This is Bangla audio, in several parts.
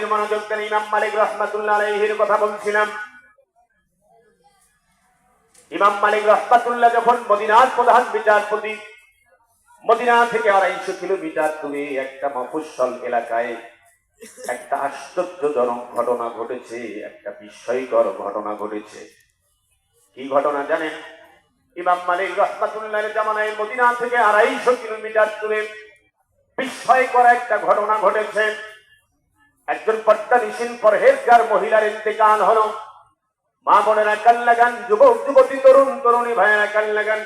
মনোযোগ দেন ইমাম মালিক রহমাতুল্লাহ আলাইহির কথা বলছিলাম। ইমাম মালিক রহমাতুল্লাহ যখন মদিনার প্রধান বিচারপতি, মদিনা থেকে আড়াইশো কিলোমিটার দূরে একটা মফস্বল এলাকায়। একটা আশ্চর্যজনক ঘটনা ঘটেছে, একটা বিস্ময়কর ঘটনা ঘটেছে। কি ঘটনা জানেন? ইমাম মালিক রহমাতুল্লাহের জামানায় মদিনা থেকে আড়াইশো কিলোমিটার দূরে বিস্ময়কর একটা ঘটনা ঘটেছে। একজন পর্দানিসীন পরহেজগার মহিলার ইন্তেকাল হলো। মা বোনেরা কান লাগান যুবক, যুবতী, তরুণ, তরুণী ভাইয়েরা কান লাগান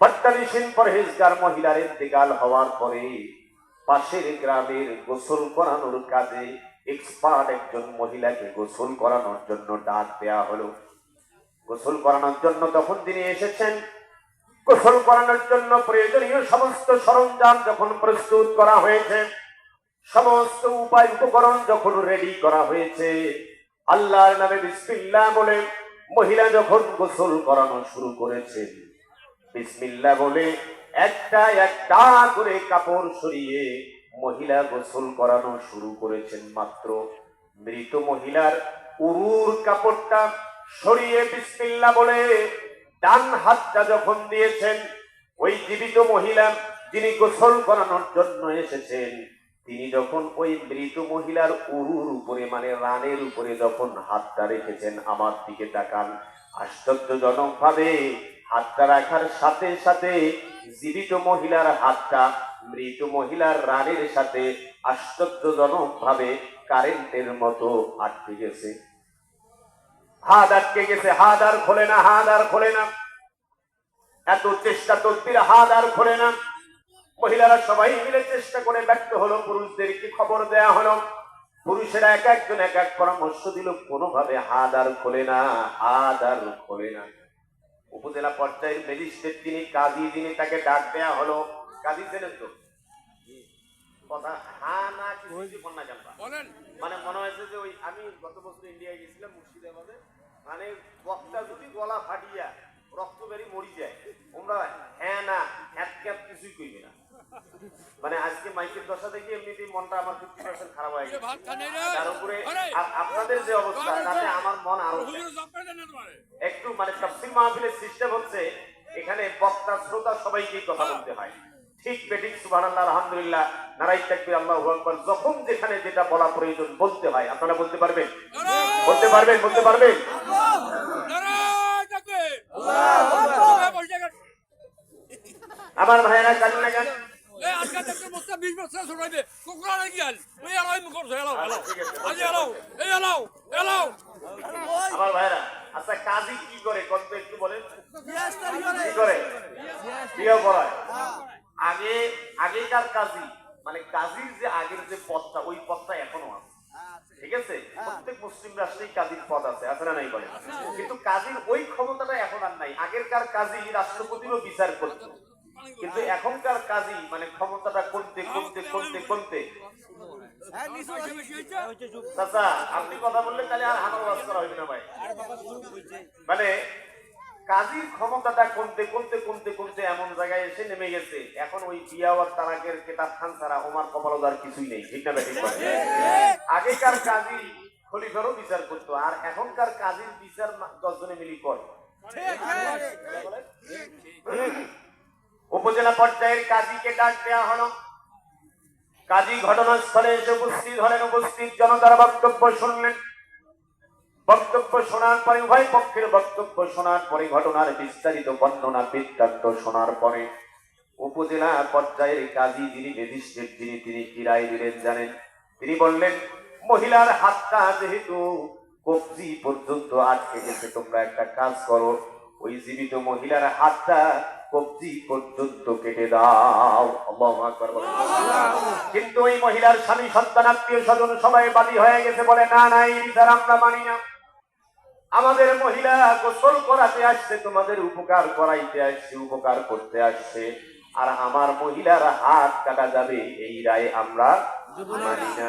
পর্দানিসীন পরহেজগার মহিলার ইন্তেকাল হওয়ার পরে পাশের গ্রামের গোসল করানোর কাজে এক্সপার্ট একজন মহিলাকে গোসল করানোর জন্য ডাক দেয়া হলো। গোসল করানোর জন্য তখন তিনি এসেছেন। গোসল করানোর জন্য প্রয়োজনীয় সমস্ত সরঞ্জাম যখন প্রস্তুত করা হয়েছে সমস্ত উপায় উপকরণ যখন রেডি করা হয়েছে, আল্লাহর নামে বিসমিল্লাহ বলে মহিলা যখন গোসল করানো শুরু করেছেন বিসমিল্লাহ বলে একটা একটা করে কাপড় সরিয়ে মহিলা গোসল করানো শুরু করেছেন মাত্র। মৃত মহিলার উরুর কাপড়টা সরিয়ে বিসমিল্লা বলে ডান হাতটা যখন দিয়েছেন, ওই জীবিত মহিলা যিনি গোসল করানোর জন্য এসেছেন তিনি যখন ওই মৃত মহিলার উরুর উপরে মানে রানের উপরে যখন হাতটা রেখেছেন, আমার দিকে তাকান। আশ্চর্যজনক ভাবে হাতটা রাখার সাথে সাথে জীবিত মহিলার হাতটা মৃত মহিলার রানের সাথে আশ্চর্যজনক ভাবে কারেন্টের মতো আটকে গেছে। হাত আটকে গেছে, হাত আর খোলে না, হাত আর খোলে না। এত চেষ্টা তদ্বির, হাত আর খোলে না। মহিলারা সবাই মিলে চেষ্টা করে ব্যর্থ হলো পুরুষদেরকে খবর দেয়া হলো? পুরুষেরা এক একজন এক এক পরামর্শ দিল কোনোভাবে হাত আর খোলে না হাত আর খোলে না। উপজেলা পর্যায়ের ম্যাজিস্ট্রেট যিনি কাজী যিনি তাকে ডাক দেয়া হলো। কাজী ছিলেন তো? কথা? হা না কি বুঝি বন্যা জানবা। মানে মনে হয়েছে যে ওই আমি গত বছর ইন্ডিয়ায় গেছিলাম মুর্শিদাবাদে। মানে বক্তা যদি গলা ফাটিয়া রক্ত বেরি মরি যায় তোমরা হ্যাঁ না ক্যাপ কিছুই কইবে না। মানে আজকে মাইকের দশা দেখে এমনিতেই মনটা আমার ফিফটি পার্সেন্ট খারাপ হয়ে গেছে। তার উপরে আপনাদের যে অবস্থা তাতে আমার মন আরও একটু মানে তাফসীর মাহফিলের সিস্টেম হচ্ছে এখানে বক্তা শ্রোতা সবাইকেই কথা বলতে হয়। ঠিক সুবহানাল্লাহ আলহামদুলিল্লাহ নারাই তাকবীর আল্লাহু আকবার যখন যেখানে যেটা বলা প্রয়োজন বলতে হয়। আপনারা বলতে পারবেন? বলতে পারবেন বলতে পারবেন? আমার ভাইয়েরা কান্না লাগান এ আজকে দেখতে বস্তা 20 বছর ছড়াইবে কোকরা লাগি আল ওই আলাই মুখ করছে এলাও এলাও। ঠিক আছে। আজি এলাও এই এলাও এলাও। আমার ভাইয়েরা আচ্ছা কাজী কি করে? কত একটু বলেন। কি করে? বিয়ে করায় আগে আগেকার কাজী মানে কাজীর যে আগের যে পদটা ওই পদটা এখনও আছে। ঠিক আছে? প্রত্যেক মুসলিম রাষ্ট্রেই কাজীর পদ আছে আছে না নাই বলে কিন্তু কাজীর ওই ক্ষমতাটা এখন আর নাই। আগেরকার কাজী রাষ্ট্রপতিরও বিচার করত। কিন্তু এখনকার কাজী মানে ক্ষমতাটা কমতে কমতে কমতে কমতে। চাচা আপনি কথা বললে তাহলে আর হানো বাস করা হইবে না ভাই। মানে কাজীর ক্ষমতাটা কমতে কমতে কমতে কমতে এমন জায়গায় এসে নেমে গেছে। এখন ওই বিয়াওয়ার তারাকের কেতাব খান ছাড়া ওমার কপালদার কিছুই নেই। ঠিক না ঠিক আগেকার কাজী খলিফারও বিচার করতো আর এখনকার কাজীর বিচার দশজনে মিলি করে। উপজেলা পর্যায়ের কাজীকে ডাক দেওয়া হলো। কাজী ঘটনাস্থলে এসে উপস্থিত হলেন, উপস্থিত জনতার বক্তব্য শুনলেন। বক্তব্য শোনার পরে, উভয় পক্ষের বক্তব্য শোনার পরে, ঘটনার বিস্তারিত বর্ণনা, বৃত্তান্ত শোনার পরে, উপজেলা পর্যায়ের কাজী যিনি ম্যাজিস্ট্রেট যিনি তিনি কি রায় দিলেন জানেন? তিনি বললেন, মহিলার হাতটা যেহেতু কবজি পর্যন্ত আটকে গেছে, তোমরা একটা কাজ করো। ওই জীবিত মহিলার হাতটা কবজি পর্যন্ত কেটে দাও। কিন্তু ওই মহিলার স্বামী সন্তান, আত্মীয় স্বজন সবাই বাদী হয়ে গেছে বলে, না না, এই বিচার আমরা মানি না। আমাদের মহিলা গোসল করাতে আসছে, তোমাদের উপকার করাইতে আসছে, উপকার করতে আসছে। আর আমার মহিলার হাত কাটা যাবে, এই রায় আমরা মানি না।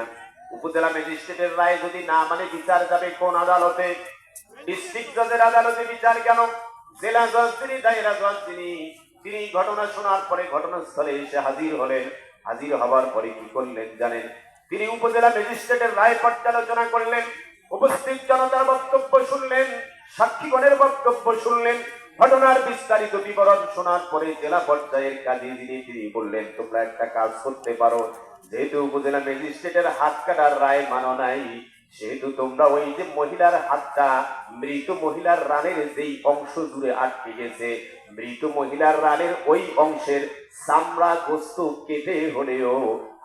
উপজেলা ম্যাজিস্ট্রেটের রায় যদি না মানে বিচার যাবে কোন আদালতে? ডিস্ট্রিক্ট জজের আদালতে বিচার কেন? জেলা জজ যিনি, দায়রা জজ যিনি, তিনি ঘটনা শোনার পরে ঘটনাস্থলে এসে হাজির হলেন। হাজির হবার পরে কি করলেন জানেন? তিনি উপজেলা ম্যাজিস্ট্রেটের রায় পর্যালোচনা করলেন, উপস্থিত জনতার বক্তব্য শুনলেন, সাক্ষীগণের বক্তব্য শুনলেন, ঘটনার বিস্তারিত বিবরণ শোনার পরে জেলা পর্যায়ের কাজে যিনি, তিনি বললেন, তোমরা একটা কাজ করতে পারো। যেহেতু উপজেলা ম্যাজিস্ট্রেটের হাত কাটার রায় মানো নাই সেহেতু তোমরা ওই যে মহিলার হাতটা, মৃত মহিলার রানের যেই অংশ জুড়ে আটকে গেছে, মৃত মহিলার রানের ওই অংশের চামড়া গোস্ত কেটে হলেও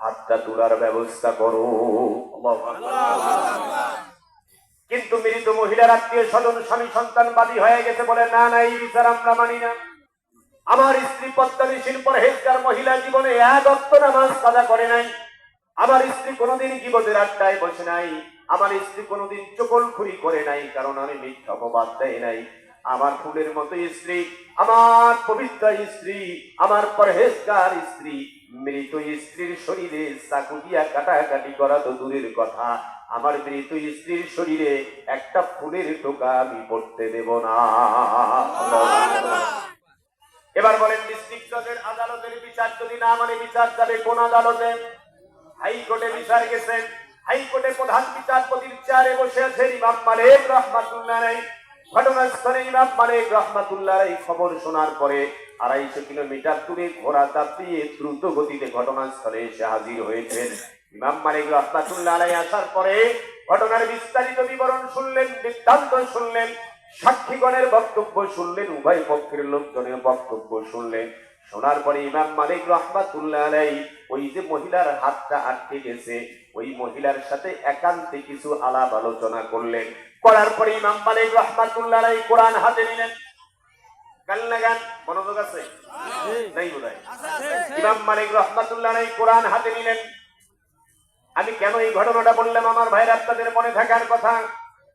হাতটা তোলার ব্যবস্থা করো। কিন্তু মৃত মহিলার আত্মীয় স্বজন, স্বামী সন্তান বাদী হয়ে গেছে বলে, না না, এই বিচার আমরা মানি না। আমার স্ত্রী পদ্মানিশীল পরহেজগার মহিলা জীবনে এক অক্ত নামাজ কাজা করে নাই। আমার স্ত্রী কোনোদিন জীবনের আড্ডায় বসে নাই। আমার স্ত্রী কোনোদিন খুরি করে নাই, কারণ আমি মিথ্যা অপবাদ দেয় নাই। আমার ফুলের মতো স্ত্রী, আমার পবিত্র স্ত্রী, আমার পরহেজগার স্ত্রী, মৃত স্ত্রীর শরীরে চাকু দিয়া কাটাকাটি করা তো দূরের কথা। আমার মৃত স্ত্রীর শরীরে একটা ফুলের টোকা আমি পড়তে দেব না। এবার বলেন, ডিস্ট্রিক্ট জজের আদালতের বিচার যদি না মানে বিচার যাবে, কোন আদালতে? হাইকোর্টে বিচার গেছে হাইকোর্টে প্রধান বিচারপতির চেয়ারে বসে আছে ইমাম মালিক রহমাতুল্লাহ রাই ঘটনাস্থলে ইমাম মালিক রহমাতুল্লাহ রাই খবর শোনার পরে আড়াইশো কিলোমিটার দূরে ঘোড়া চাপিয়ে দ্রুত গতিতে ঘটনাস্থলে এসে হাজির হয়েছেন। ইমাম মালিক রহমাতুল্লাহ রাই আসার পরে ঘটনার বিস্তারিত বিবরণ শুনলেন বৃত্তান্ত শুনলেন, সাক্ষীগণের বক্তব্য শুনলেন, উভয় পক্ষের লোকজনের বক্তব্য শুনলেন। শোনার পরে ইমাম মালিক রহমাতুল্লাহ আলাই ওই যে মহিলার হাতটা আটকে গেছে ওই মহিলার সাথে একান্তে কিছু আলাপ আলোচনা করলেন। করার পরে ইমাম মালিক রহমাতুল্লাহ কোরআন কোরআন হাতে নিলেন। আমি কেন এই ঘটনাটা বললাম? আমার ভাইরা আপনাদের মনে থাকার কথা।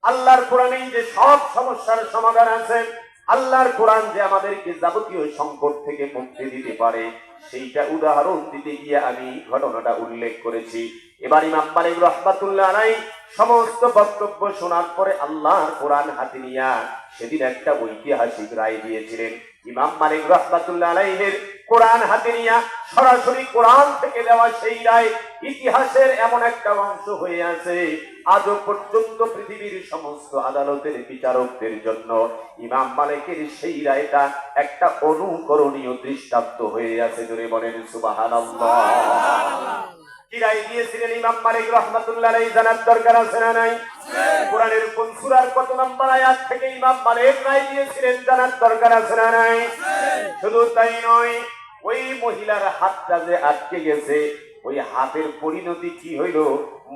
আল্লাহর কোরআনেই যে সব সমস্যার সমাধান আছে, আল্লাহর কোরআন যে আমাদেরকে যাবতীয় সংকট থেকে মুক্তি দিতে পারে, সেইটা উদাহরণ দিতে গিয়ে আমি ঘটনাটা উল্লেখ করেছি। এবার ইমাম মালিক রহমাতুল্লাহ আলাই সমস্ত বক্তব্য শোনার পরে আল্লাহর কোরআন হাতে নিয়া সেদিন একটা ঐতিহাসিক রায় দিয়েছিলেন। ইমাম মালিক রহমাতুল্লাহ আলাইহের কোরআন হাতে নিয়া সরাসরি কোরআন থেকে দেওয়া সেই রায় ইতিহাসের এমন একটা অংশ হয়ে আছে। আজও পর্যন্ত পৃথিবীর সমস্ত আদালতের বিচারকদের জন্য ইমাম মালিকের সেই রায়টা একটা অনুকরণীয় দৃষ্টান্ত হয়ে আছে। জোরে বলেন সুবহানাল্লাহ। কি রায় দিয়েছিলেন ইমাম মালিক রহমাতুল্লাহ আলাইহি, জানার দরকার আছে না নাই? কোরআনের কোন সূরার কত নম্বর আয়াত থেকে ইমাম মালিক রায় দিয়েছিলেন, জানার দরকার আছে না নাই? শুধু তাই নয়, ওই মহিলার হাতটা যে আটকে গেছে, ওই হাতের পরিণতি কি হইল?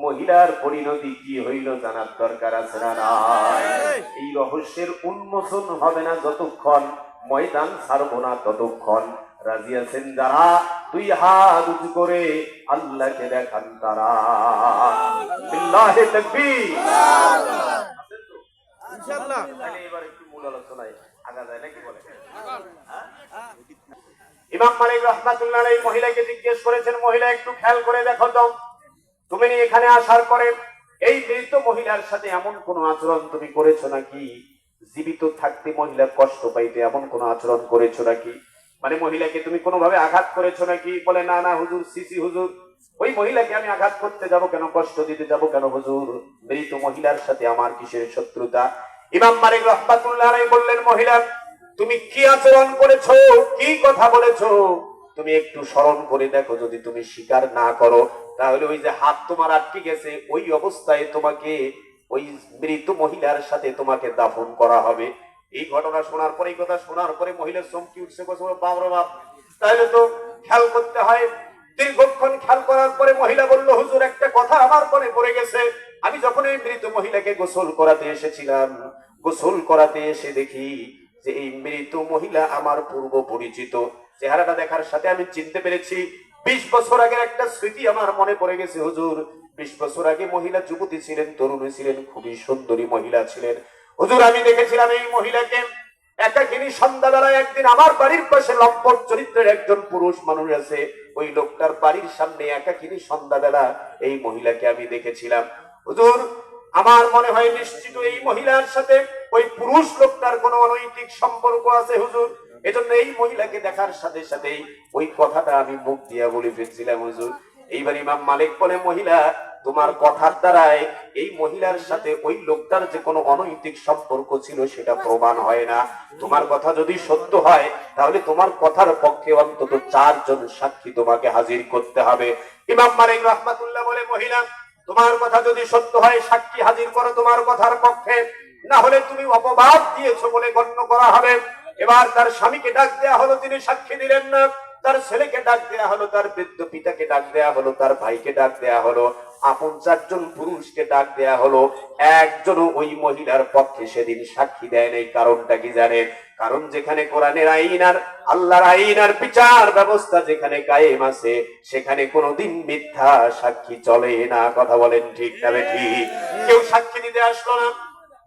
মহিলার পরিণতি কি হইল, জানার দরকার আছে না এই রহস্যের উন্মোচন হবে না যতক্ষণ, ময়দান ছাড়বো না ততক্ষণ। রাজি আছেন যারা? তুই হাত উঁচু করে আল্লাহকে দেখান তারা। বিল্লাহে তাকবীর। ইনশাআল্লাহ। তাহলে এবার একটু মূল আলোচনায় আগা যায় নাকি বলে হ্যাঁ? ইমাম মালিক রহমাতুল্লাহ আলাইহি মহিলাকে জিজ্ঞেস করেছেন মহিলা একটু খেয়াল করে দেখো তো। তুমি নি এখানে আসার পরে এই মৃত মহিলার সাথে এমন কোন আচরণ তুমি করেছ নাকি? জীবিত থাকতে মহিলা কষ্ট পাইতে এমন কোন আচরণ করেছ নাকি? মানে মহিলাকে তুমি কোনোভাবে আঘাত করেছ নাকি? বলে, না না, হুজুর সিসি হুজুর। ওই মহিলাকে আমি আঘাত করতে যাব কেন? কষ্ট দিতে যাব কেন, হুজুর? মৃত মহিলার সাথে আমার কিসের শত্রুতা? ইমাম মালিক রহমাতুল্লাহ বললেন, মহিলা, তুমি কি আচরণ করেছ? কি কথা বলেছ? তুমি একটু স্মরণ করে দেখো, যদি তুমি স্বীকার না করো, তাহলে ওই যে হাত তোমার আটকে গেছে, ওই অবস্থায় তোমাকে ওই মৃত মহিলার সাথে তোমাকে দাফন করা হবে। এই ঘটনা শোনার পরে এই কথা, শোনার পরে মহিলা চমকি উঠছে, বলছে বাপ রে বাপ তাহলে তো খেয়াল করতে হয়। দীর্ঘক্ষণ খেয়াল করার পরে মহিলা বলল, হুজুর, একটা কথা আমার মনে পড়ে গেছে। আমি যখন এই মৃত মহিলাকে গোসল করাতে এসেছিলাম, গোসল করাতে এসে দেখি যে এই মৃত মহিলা আমার পূর্ব পরিচিত। চেহারাটা দেখার সাথে আমি চিনতে পেরেছি, বিশ বছর আগের একটা স্মৃতি আমার মনে পড়ে গেছে, হুজুর। বিশ বছর আগে মহিলা যুবতী ছিলেন, তরুণী ছিলেন, খুবই সুন্দরী মহিলা ছিলেন। হুজুর, আমি দেখেছিলাম এই মহিলাকে একাকিনী সন্ধ্যাবেলায় একদিন আমার বাড়ির পাশে লম্পট চরিত্রের একজন পুরুষ মানুষ আছে, ওই লোকটার বাড়ির সামনে একাকিনী সন্ধ্যাবেলা এই মহিলাকে আমি দেখেছিলাম। হুজুর, আমার মনে হয় নিশ্চিত এই মহিলার সাথে ওই পুরুষ লোকটার কোনো অনৈতিক সম্পর্ক আছে হুজুর। এজন্য এই মহিলাকে দেখার সাথে সাথেই ওই কথাটা আমি মুখ দিয়া বলে ফেলছিলাম হুজুর। এইবার ইমাম মালিক বলে, মহিলা তোমার কথার দ্বারায় এই মহিলার সাথে ওই লোকটার যে কোনো অনৈতিক সম্পর্ক ছিল সেটা প্রমাণ হয় না। তোমার কথা যদি সত্য হয়, তাহলে তোমার কথার পক্ষে অন্তত চারজন সাক্ষী তোমাকে হাজির করতে হবে। ইমাম মালিক রহমাতুল্লাহ বলে, মহিলা, তোমার কথা যদি সত্য হয়, সাক্ষী হাজির করো তোমার কথার পক্ষে। না হলে তুমি অপবাদ দিয়েছ বলে গণ্য করা হবে। এবার তার স্বামীকে ডাক দেয়া হলো, তিনি সাক্ষী দিলেন না। তার ছেলেকে ডাক দেয়া হলো, তার বৃদ্ধ পিতাকে ডাক দেয়া হলো, তার ভাইকে ডাক দেয়া হলো। আপন চারজন পুরুষকে ডাক দেয়া হলো। একজনও ওই মহিলার পক্ষে সেদিন সাক্ষী দেয় নাই। কারণটা কি জানেন? কারণ যেখানে কোরআনের আইন আর আল্লাহর আইন আর বিচার ব্যবস্থা যেখানে কায়েম আছে, সেখানে কোনোদিন মিথ্যা সাক্ষী চলে না। কথা বলেন ঠিক না ঠিক? কেউ সাক্ষী দিতে আসলো না।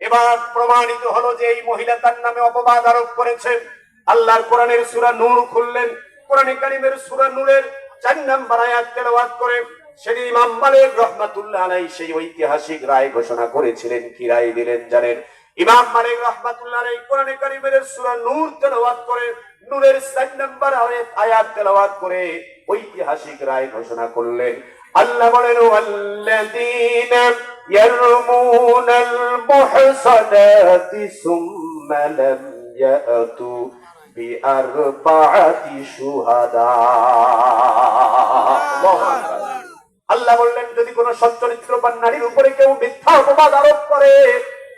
এবার প্রমাণিত হলো যে এই মহিলা তার নামে অপবাদ আরোপ করেছে। আল্লাহর কোরআনের সূরা নূর খুললেন। কোরআনে কারিমের সুরা নূরের চার নাম্বার আয়াত তেলাওয়াত করে। সেদিন ইমাম মালিক রহমাতুল্লাহ আলাইহি সেই ঐতিহাসিক রায় ঘোষণা করেছিলেন। কি রায় দিলেন জানেন? ইমাম মালিক রহমাতুল্লাহ আলাইহি কোরআনে কারিমের সূরা নূর তেলাওয়াত করে, নূরের চার নাম্বার আয়াত তেলাওয়াত করে ঐতিহাসিক রায় ঘোষণা করলেন। আল্লাহ বলেন, ওয়াল্লাযীনা ইয়ারমুনাল মুহসানাতি সুম্মা লাম ইয়াতু বিআরবাআতি শুহাদা। আল্লাহু আকবার। আল্লাহ বললেন যদি কোন সচ্চরিত্রবান নারীর উপরে কেউ মিথ্যা অপবাদ আরোপ করে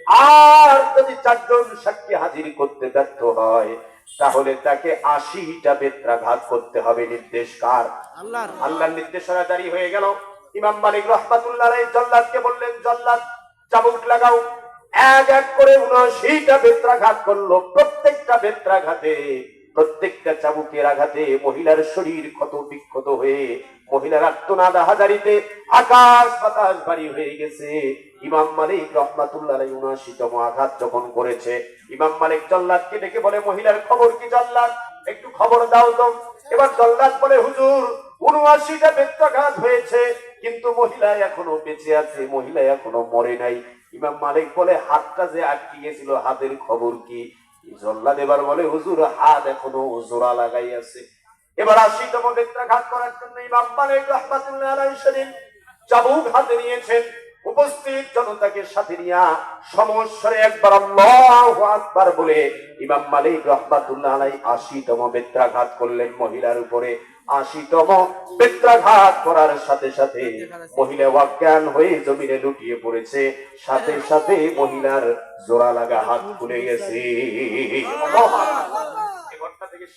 আর যদি চারজন সাক্ষী হাজির করতে ব্যর্থ হয় তাহলে তাকে আশিটা বেত্রাঘাত করতে হবে নির্দেশ কার? আল্লাহর। নির্দেশনা জারি হয়ে গেল। ইমাম মালিক রহমাতুল্লাহ জল্লাদকে বললেন জল্লাদ চাবুক লাগাও। এক এক করে উনআশিটা বেত্রাঘাত করল। প্রত্যেকটা বেত্রাঘাতে প্রত্যেকটা চাবুকের আঘাতে মহিলার শরীর ক্ষত বিক্ষত হয়ে মহিলার আত্মনাদ হাজারিতে আকাশ বাতাস ভারী হয়ে গেছে। ইমাম মালিক রহমাতুল্লাহ আলাইহি উনআশিতম আঘাত যখন করেছে, ইমাম মালিক জল্লাদকে ডেকে বলে, মহিলার খবর কি জল্লাদ? একটু খবর দাও তো। এবার জল্লাদ বলে, হুজুর, উনআশিটা বেত্রাঘাত হয়েছে, কিন্তু মহিলা এখনও বেঁচে আছে, মহিলা এখনও মরে নাই। ইমাম মালিক বলে, হাতটা যে আটকে গেছিল, হাতের খবর কি? বলে, হুজুর, হাত এখনও জোড়া লাগাই আছে। এবার করার জন্য ইমাম মালিক রহমাতুল্লাহ আলাইহি শরীফ চাবুক হাতে নিয়েছেন। উপস্থিত জনতাকে সাথে নিয়া সমস্বরে একবার আল্লাহু আকবার বলে ইমাম মালিক রহমাতুল্লাহ আলাইহি আশিতম বেত্রাঘাত করলেন মহিলার উপরে। আশিতম বেত্রাঘাত করার সাথে সাথে মহিলা হয়ে জমিনে লুটিয়ে পড়েছে। সাথে সাথে মহিলার জোড়া লাগা হাত খুলে গেছে।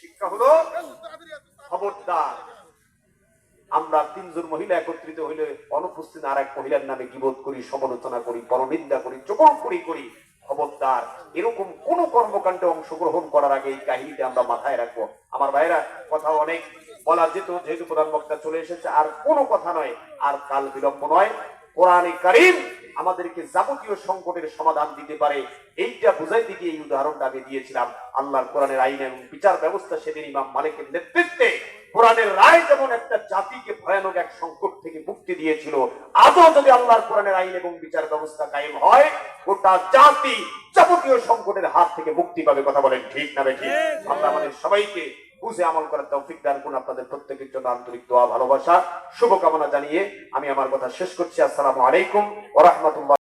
শিক্ষা হলো, খবরদার। আমরা তিনজন মহিলা একত্রিত হইলে অনুপস্থিত আর এক মহিলার নামে গিবোধ করি, সমালোচনা করি, পরনিন্দা করি চকল করি করি। খবরদার এরকম কোন কর্মকাণ্ডে অংশগ্রহণ করার আগে এই কাহিনীতে আমরা মাথায় রাখব। আমার ভাইরা কথা অনেক বলা যেত, যেহেতু প্রধান বক্তা চলে এসেছে, আর কোনো কথা নয়, আর কাল বিলম্ব নয়। কোরআনে কারিম আমাদেরকে যাবতীয় সংকটের সমাধান দিতে পারে। এইটা বুঝাইতে গিয়ে এই উদাহরণটা আমি দিয়েছিলাম। আল্লাহর কোরআনের আইন এবং বিচার ব্যবস্থা সেদিন ইমাম মালিকের নেতৃত্বে কোরআনের রায় যেমন একটা জাতিকে ভয়ানক এক সংকট থেকে মুক্তি দিয়েছিল আজও যদি আল্লাহর কোরআনের আইন এবং বিচার ব্যবস্থা কায়েম হয় গোটা জাতি যাবতীয় সংকটের হাত থেকে মুক্তি পাবে কথা বলেন ঠিক না ঠিক। আমরা আমাদের সবাইকে বুঝে আমল করার তৌফিক দান করুন আপনাদের প্রত্যেকের জন্য আন্তরিক দোয়া ভালোবাসা শুভকামনা জানিয়ে আমি আমার কথা শেষ করছি। আসসালামু আলাইকুম ওয়া রাহমাতুল্লাহ